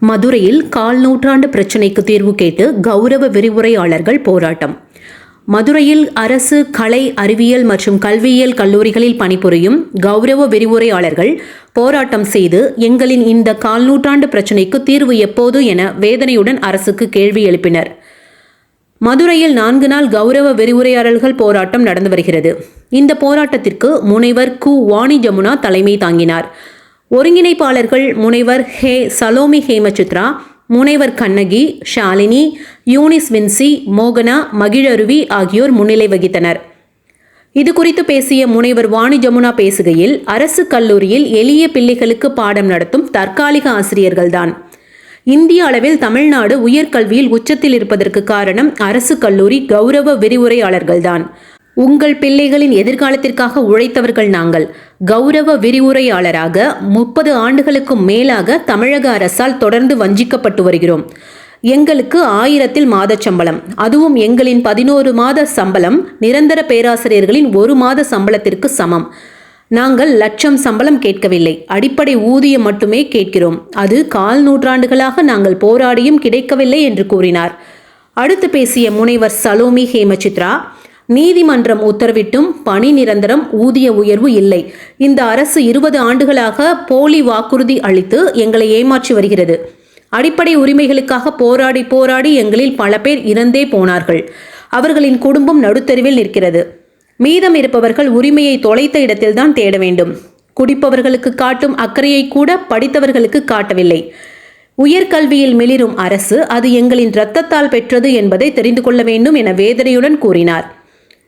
மதுரையில் கால் நூற்றாண்டு பிரச்சினைக்கு தீர்வு கேட்டு கௌரவ விரிவுரையாளர்கள் போராட்டம். மதுரையில் அரசு கலை அறிவியல் மற்றும் கல்வியியல் கல்லூரிகளில் பணிபுரியும் கௌரவ விரிவுரையாளர்கள் போராட்டம் செய்து எங்களின் இந்த கால் நூற்றாண்டு பிரச்சினைக்கு தீர்வு எப்போது என வேதனையுடன் அரசுக்கு கேள்வி எழுப்பினர். மதுரையில் நான்கு நாள் கௌரவ விரிவுரையாளர்கள் போராட்டம் நடந்து வருகிறது. இந்த போராட்டத்திற்கு முனைவர் கு. வாணி ஜமுனா தலைமை தாங்கினார். ஒருங்கிணைப்பாளர்கள் முனைவர் ஹே சலோமி ஹேமச்சித்ரா முனைவர் கண்ணகி ஷாலினி யூனிஸ் வின்சி மோகனா மகிழருவி ஆகியோர் முன்னிலை வகித்தனர். இது குறித்து பேசிய முனைவர் வாணி ஜமுனா பேசுகையில் அரசு கல்லூரியில் எளிய பிள்ளைகளுக்கு பாடம் நடத்தும் தற்காலிக ஆசிரியர்கள்தான். இந்திய அளவில் தமிழ்நாடு உயர்கல்வியில் உச்சத்தில் இருப்பதற்கு காரணம் அரசு கல்லூரி கௌரவ விரிவுரையாளர்கள்தான். உங்கள் பிள்ளைகளின் எதிர்காலத்திற்காக உழைத்தவர்கள் நாங்கள். கௌரவ விரிவுரையாளராக முப்பது ஆண்டுகளுக்கும் மேலாக தமிழக அரசால் தொடர்ந்து வஞ்சிக்கப்பட்டு வருகிறோம். எங்களுக்கு ஆயிரத்தில் மாத சம்பளம். அதுவும் எங்களின் பதினோரு மாத சம்பளம். நிரந்தர பேராசிரியர்களின் ஒரு மாத சம்பளத்திற்கு சமம். நாங்கள் லட்சம் சம்பளம் கேட்கவில்லை. அடிப்படை ஊதியம் மட்டுமே கேட்கிறோம். அது கால் நூற்றாண்டுகளாக நாங்கள் போராடியும் கிடைக்கவில்லை என்று கூறினார். அடுத்து பேசிய முனைவர் சலோமி ஹேமசித்ரா நீதிமன்றம் உத்தரவிட்டும் பணி நிரந்தரம் ஊதிய உயர்வு இல்லை. இந்த அரசு இருபது ஆண்டுகளாக போலி வாக்குறுதி அளித்து எங்களை ஏமாற்றி வருகிறது. அடிப்படை உரிமைகளுக்காக போராடி போராடி எங்களில் பல பேர் இறந்தே போனார்கள். அவர்களின் குடும்பம் நடுத்தெருவில் நிற்கிறது. மீதம் இருப்பவர்கள் உரிமையை தொலைத்த இடத்தில்தான் தேட வேண்டும். குடிப்பவர்களுக்கு காட்டும் அக்கறையை கூட படித்தவர்களுக்கு காட்டவில்லை. உயர்கல்வியில் மிளிரும் அரசு அது எங்களின் இரத்தத்தால் பெற்றது என்பதை தெரிந்து கொள்ள வேண்டும் என வேதனையுடன் கூறினார்.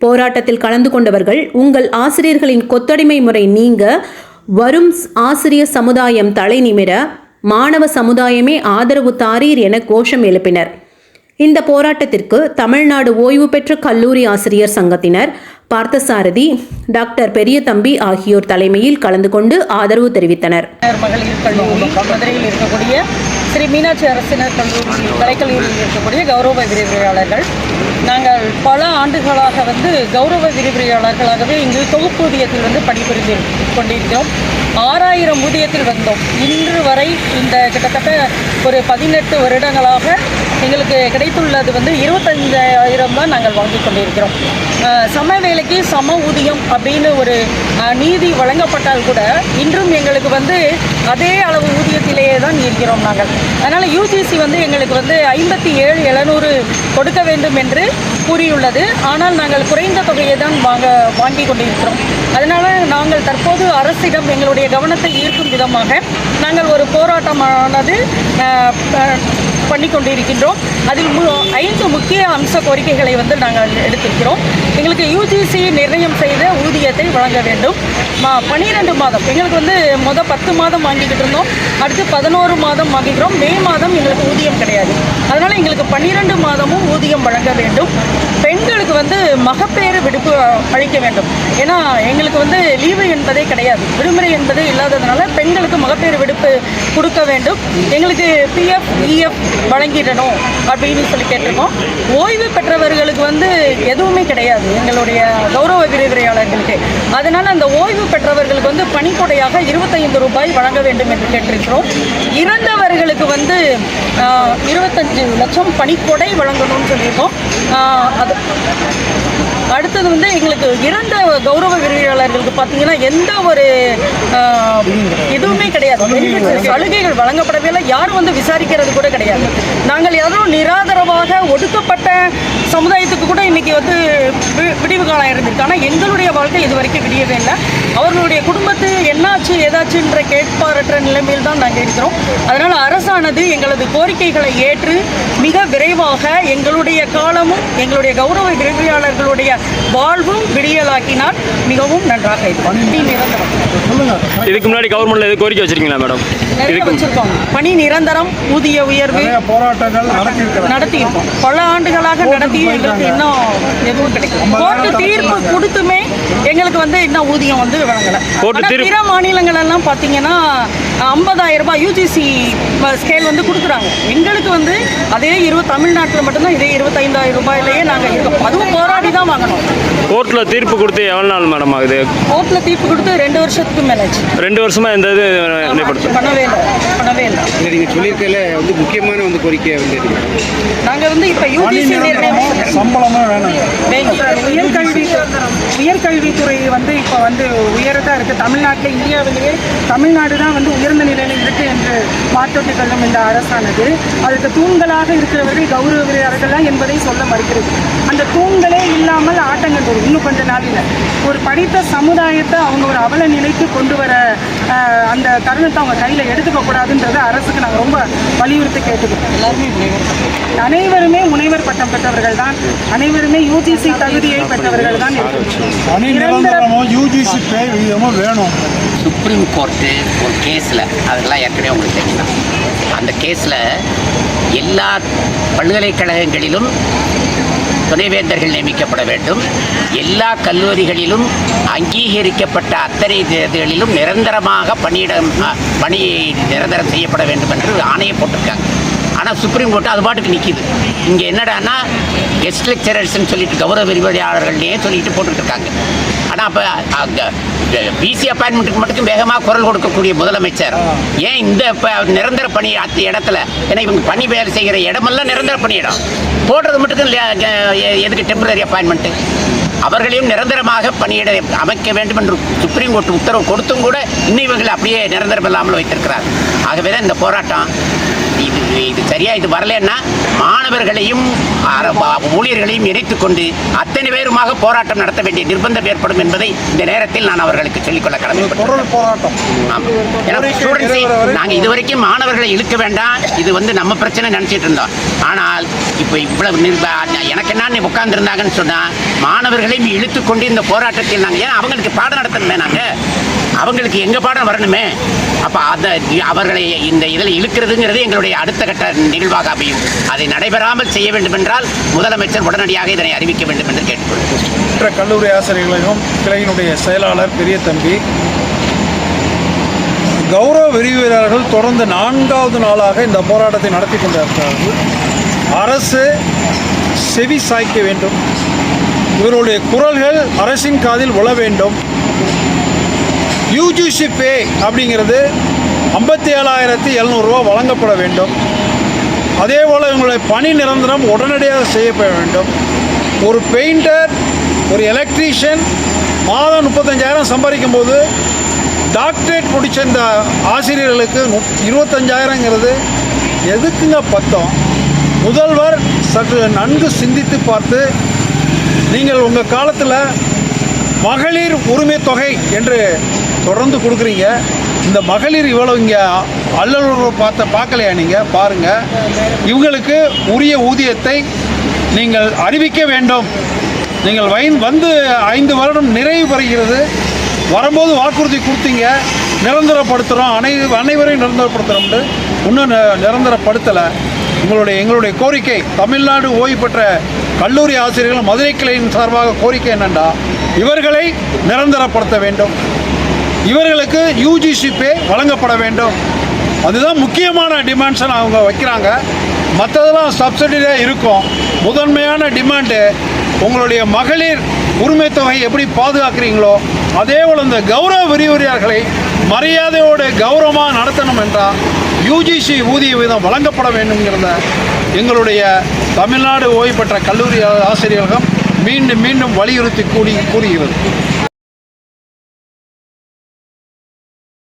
போராட்டத்தில் கலந்து கொண்டவர்கள் உங்கள் ஆசிரியர்களின் கொத்தடிமை முறை நீங்க வரும் ஆசிரியர் சமுதாயம் தலை நிமிர மாணவ சமுதாயமே ஆதரவு தாரீர் என கோஷம் எழுப்பினர். இந்த போராட்டத்திற்கு தமிழ்நாடு ஓய்வு பெற்ற கல்லூரி ஆசிரியர் சங்கத்தினர் பார்த்தசாரதி டாக்டர் பெரியதம்பி ஆகியோர் தலைமையில் கலந்து கொண்டு ஆதரவு தெரிவித்தனர். மகளிர் கல்லூரி மதுரையில் இருக்கக்கூடிய ஸ்ரீ மீனாட்சி அரசினர் கல்லூரி கலைக்கல்லூரியில் இருக்கக்கூடிய கௌரவ விரிவுரையாளர்கள். நாங்கள் பல ஆண்டுகளாக வந்து கௌரவ விரிவுரையாளர்களாகவே இங்கு தொகுப்பூதியத்தில் வந்து பணிபுரிந்து கொண்டிருக்கிறோம் ஆறாயிரம் ஊதியத்தில் வந்தோம். இன்று வரை இந்த கிட்டத்தட்ட ஒரு பதினெட்டு வருடங்களாக எங்களுக்கு கிடைத்துள்ளது வந்து இருபத்தஞ்சாயிரம் தான் நாங்கள் வாங்கி கொண்டிருக்கிறோம். சம வேலைக்கு சம ஊதியம் அப்படின்னு ஒரு நீதி வழங்கப்பட்டால் கூட இன்றும் எங்களுக்கு வந்து அதே அளவு ஊதியத்திலேயே தான் இருக்கிறோம் நாங்கள். அதனால் யூஜிசி வந்து எங்களுக்கு வந்து ஐம்பத்தி ஏழு எழுநூறு கொடுக்க வேண்டும் என்று கூறியுள்ளது. ஆனால் நாங்கள் குறைந்த தொகையை தான் வாங்க வாங்கி கொண்டிருக்கிறோம். அதனால் நாங்கள் தற்போது அரசிடம் எங்களுடைய கவனத்தை ஈர்க்கும் விதமாக நாங்கள் ஒரு போராட்டமானது அஹ், அஹ், பண்ணி கொண்டிருக்கின்றோம் அதில் மு ஐந்து முக்கிய அம்ச கோரிக்கைகளை வந்து நாங்கள் எடுத்திருக்கிறோம். எங்களுக்கு யூஜிசி நிர்ணயம் செய்த ஊதியத்தை வழங்க வேண்டும். மா பன்னிரெண்டு மாதம். எங்களுக்கு வந்து மொதல் பத்து மாதம் வாங்கிக்கிட்டு இருந்தோம். அடுத்து பதினோரு மாதம் வாங்கிக்கிறோம். மே மாதம் எங்களுக்கு ஊதியம் கிடையாது. அதனால் எங்களுக்கு பன்னிரெண்டு மாதமும் ஊதியம் வழங்க வேண்டும். பெண்களுக்கு வந்து மகப்பேறு விடுப்பு அளிக்க வேண்டும். ஏன்னா எங்களுக்கு வந்து லீவு என்பதே கிடையாது. விடுமுறை என்பதே இல்லாததுனால பெண்களுக்கு மகப்பேறு விடுப்பு கொடுக்க வேண்டும். எங்களுக்கு பிஎஃப் இஎஃப் வழங்கிடணும் அப்படின்னு சொல்லி கேட்டிருக்கோம். ஓய்வு பெற்றவர்களுக்கு வந்து எதுவுமே கிடையாது. எங்களுடைய கௌரவ விரிவுரையாளர்களுக்கு அதனால் அந்த ஓய்வு பெற்றவர்களுக்கு வந்து பணிக்கொடையாக இருபத்தைந்து ரூபாய் வழங்க வேண்டும் என்று கேட்டிருக்கிறோம். இறந்தவர்களுக்கு வந்து இருபத்தஞ்சு லட்சம் பணிக்கொடை வழங்கணும்னு சொல்லியிருக்கோம். அது அடுத்தது வந்து எங்களுக்கு இறந்த கௌரவ விரிவுரையாளர்களுக்கு பார்த்தீங்கன்னா எந்த ஒரு இதுவுமே கிடையாது. சலுகைகள். வழங்கப்படவே இல்லை. யாரும் வந்து விசாரிக்கிறது கூட கிடையாது. நாங்கள் யாரும் நிராதரவாக ஒடுக்கப்பட்ட சமுதாயத்துக்கு கூட இன்னைக்கு வந்து விடிவு காலம் இருந்திருக்கு ஆனால் எங்களுடைய வாழ்க்கை இது வரைக்கும் விடியவே இல்லை. அவர்களுடைய குடும்பத்து என்னாச்சு ஏதாச்சுன்ற கேட்பாரற்ற நிலைமையில் தான் நாங்கள் இருக்கிறோம். அதனால் அரசானது எங்களது கோரிக்கைகளை ஏற்று மிக விரைவாக எங்களுடைய காலமும் எங்களுடைய கௌரவ விரிவுரையாளர்களுடைய வாழ்வும் விடியலாக்கினால் மிகவும் நன்றாக இருக்கும். இதுக்கு முன்னாடி கவர்மெண்ட்ல எது கோரிக்கை வச்சிருக்கீங்களா மேடம் வச்சிருக்கோம். பணி நிரந்தரம் ஊதிய உயர்வு போராட்டங்கள் நடத்தியிருக்கோம். பல ஆண்டுகளாக நடத்தியும் எங்களுக்கு இன்னும் எதுவும் கிடைக்கும் கோர்ட்டு தீர்ப்பு கொடுத்துமே எங்களுக்கு வந்து இன்னும் ஊதியம் வந்து வழங்கல. பிற மாநிலங்கள் எல்லாம் பார்த்தீங்கன்னா ஐம்பதாயிரம் ரூபாய் யூஜிசி ஸ்கேல் வந்து கொடுக்குறாங்க. எங்களுக்கு வந்து அதே இருபது தமிழ்நாட்டில் மட்டும்தான் இதே இருபத்தைந்தாயிரம் ரூபாயிலேயே நாங்கள் இருக்கோம். அதுவும் போராடி தான் வாங்கணும். கோர்ட்டில் தீர்ப்பு கொடுத்து எவ்வளோ நாள் மேடம் ஆகுது? கோர்ட்டில் தீர்ப்பு கொடுத்து ரெண்டு வருஷத்துக்கு மேலே ரெண்டு வருஷமாக இந்த இது பண்ணவே இல்லை. பண்ணவே இல்லை. நீங்கள் சொல்லியிருக்கல வந்து முக்கியமான வந்து கோரிக்கை வந்து. நாங்கள் வந்து இப்போ யூஜிசி சம்பளமும் வேணும். உயர்கல்வி உயர்கல்வித்துறை வந்து இப்போ வந்து உயரதாக இருக்குது தமிழ்நாட்டில் இந்தியாவிலேயே தமிழ்நாடு தான் வந்து உயர்ந்த நிலையில் இருக்குது என்று மாற்றோட்டி கொள்ளும் இந்த அரசானது. அதுக்கு தூண்களாக இருக்கிறவர்கள் கௌரவ வீரர்கள் என்பதை சொல்ல மறுக்கிறது. அந்த தூண்களே இல்லாமல் ஆட்டங்கள் வரும். இன்னும் கொஞ்ச நாளில். ஒரு படித்த சமுதாயத்தை அவங்க ஒரு அவல நிலைக்கு கொண்டு வர அந்த தருணத்தை அவங்க கையில் எடுத்துக்க கூடாதுன்றது அரசுக்கு நாங்கள் ரொம்ப வலியுறுத்தி கேட்டுக்கிறோம் எல்லாருமே அனைவருமே முனைவர் பட்டம் பெற்றவர்கள் தான். அனைவருமே யூஜிசி தகுதியை பெற்றவர்கள் தான் யூஜிசி வேணும். சுப்ரீம் கோர்ட்டு ஒரு கேஸில் அதெல்லாம் ஏற்கனவே உங்களுக்கு தெரியும் அந்த கேஸில் எல்லா பல்கலைக்கழகங்களிலும் துணைவேந்தர்கள் நியமிக்கப்பட வேண்டும். எல்லா கல்லூரிகளிலும் அங்கீகரிக்கப்பட்ட அத்தனை இதுகளிலும் நிரந்தரமாக பணியிடம் பணி நிரந்தரம் செய்யப்பட வேண்டும் என்று ஆணையை போட்டிருக்காங்க. ஆனால் சுப்ரீம் கோர்ட்டு அது பாட்டுக்கு நிற்கிது இங்கே என்னடான்னா கெஸ்ட் லெக்சரர்ஸ்ன்னு சொல்லிட்டு கௌரவ விரிவுரையாளர்கள்னே சொல்லிட்டு போட்டுட்டு இருக்காங்க. ஆனால் அப்போ பிசி அப்பாயின்மெண்ட்டுக்கு மட்டும் வேகமாக குரல் கொடுக்கக்கூடிய முதலமைச்சர். ஏன் இந்த நிரந்தர பணி அந்த இடத்துல ஏன்னா இவங்க பணி வேலை செய்கிற இடமெல்லாம் நிரந்தர பணியிடம். போடுறது மட்டும் எதுக்கு டெம்பரரி அப்பாயின்மெண்ட்டு அவர்களையும் நிரந்தரமாக பணியிட அமைக்க வேண்டும் என்று சுப்ரீம் கோர்ட் உத்தரவு கொடுத்தும் கூட இன்னும் இவங்களை அப்படியே நிரந்தரம் இல்லாமல் வைத்திருக்கிறார். ஆகவே தான் இந்த போராட்டம் இது இது சரியா இது வரலன்னா மாணவர்களையும் ஊழியர்களையும் இணைத்துக் கொண்டு அத்தனை பேருமாக போராட்டம் நடத்த வேண்டிய நிர்பந்தம் ஏற்படும் என்பதை இந்த நேரத்தில் நான் அவர்களுக்கு சொல்லிக்கொள்ள கடமைப்பட்டேன் நாங்கள் இது வரைக்கும் மாணவர்களை இழுக்க வேண்டாம். இது வந்து நம்ம பிரச்சனை நினச்சிட்டு இருந்தோம். ஆனால் இப்போ இவ்வளவு எனக்கு என்ன உட்கார்ந்துருந்தாங்கன்னு சொன்னால் மாணவர்களையும் இழுத்து கொண்டு இந்த போராட்டத்தில் நாங்கள் ஏன் அவங்களுக்கு பாடம் நடத்தணுமே நாங்கள் அவங்களுக்கு எங்கள் பாடம் வரணுமே? அப்போ அதை அவர்களை இந்த இதில் இழுக்கிறதுங்கிறது எங்களுடைய அடுத்த கட்ட நிகழ்வாக அமையும். அதை நடைபெறாமல் செய்ய வேண்டும் என்றால் முதலமைச்சர் உடனடியாக இதனை அறிவிக்க வேண்டும் என்று கேட்டுக்கொள்கிறேன். மற்ற கல்லூரி ஆசிரியர்களையும் கிளையினுடைய செயலாளர் பெரிய தம்பி. கௌரவ விரிவுரையாளர்கள் தொடர்ந்து நான்காவது நாளாக இந்த போராட்டத்தை நடத்தி கொண்டிருக்கிறார்கள். அரசு செவி சாய்க்க வேண்டும். இவருடைய குரல்கள் அரசின் காதில் உழ வேண்டும். யூஜிசி பே அப்படிங்கிறது ஐம்பத்தி ஏழாயிரத்தி எழுநூறுரூவா வழங்கப்பட வேண்டும். அதே போல் இவங்களுடைய பணி நிரந்தரம் உடனடியாக செய்யப்பட வேண்டும். ஒரு பெயிண்டர் ஒரு எலக்ட்ரீஷியன் மாதம் முப்பத்தஞ்சாயிரம் சம்பாதிக்கும் போது டாக்டரேட் முடிச்ச இந்த ஆசிரியர்களுக்கு முப் இருபத்தஞ்சாயிரங்கிறது எதுக்குங்க பத்தம்? முதல்வர் சற்று நன்கு சிந்தித்து பார்த்து நீங்கள் உங்கள் காலத்தில் மகளிர் உரிமை தொகை என்று தொடர்ந்து கொடுக்குறீங்க. இந்த மகளிர் இவ்வளோ இங்கே அல்லலுறவு பார்த்த பார்க்கலையா நீங்கள் பாருங்கள் இவங்களுக்கு உரிய ஊதியத்தை நீங்கள் அறிவிக்க வேண்டும். நீங்கள் வைன் வந்து ஐந்து வருடம் நிறைவு பெறுகிறது. வரும்போது வாக்குறுதி கொடுத்தீங்க. நிரந்தரப்படுத்துகிறோம் அனை அனைவரையும் நிரந்தரப்படுத்துகிறோம்னு இன்னும் நிரந்தரப்படுத்தலை. உங்களுடைய எங்களுடைய கோரிக்கை தமிழ்நாடு ஓய்வு பெற்ற கல்லூரி ஆசிரியர்கள் மதுரை கிளையின் சார்பாக கோரிக்கை என்னென்னா இவர்களை நிரந்தரப்படுத்த வேண்டும். இவர்களுக்கு யூஜிசி பே வழங்கப்பட வேண்டும். அதுதான் முக்கியமான டிமாண்ட்ஸை அவங்க வைக்கிறாங்க. மற்றதெல்லாம் சப்சிடியாக இருக்கும். முதன்மையான டிமாண்டு உங்களுடைய மகளிர் உரிமை தொகை எப்படி பாதுகாக்கிறீங்களோ அதே போல் இந்த கௌரவ விரிவுரையாளர்களை மரியாதையோடு கௌரவமாக நடத்தணும் என்றால் யூஜிசி ஊதிய விதம் வழங்கப்பட வேண்டும்ங்கிறத எங்களுடைய தமிழ்நாடு ஓய்வு பெற்ற கல்லூரி ஆசிரியர்கள் மீண்டும் மீண்டும் வலியுறுத்தி கூடி கூறுகிறது.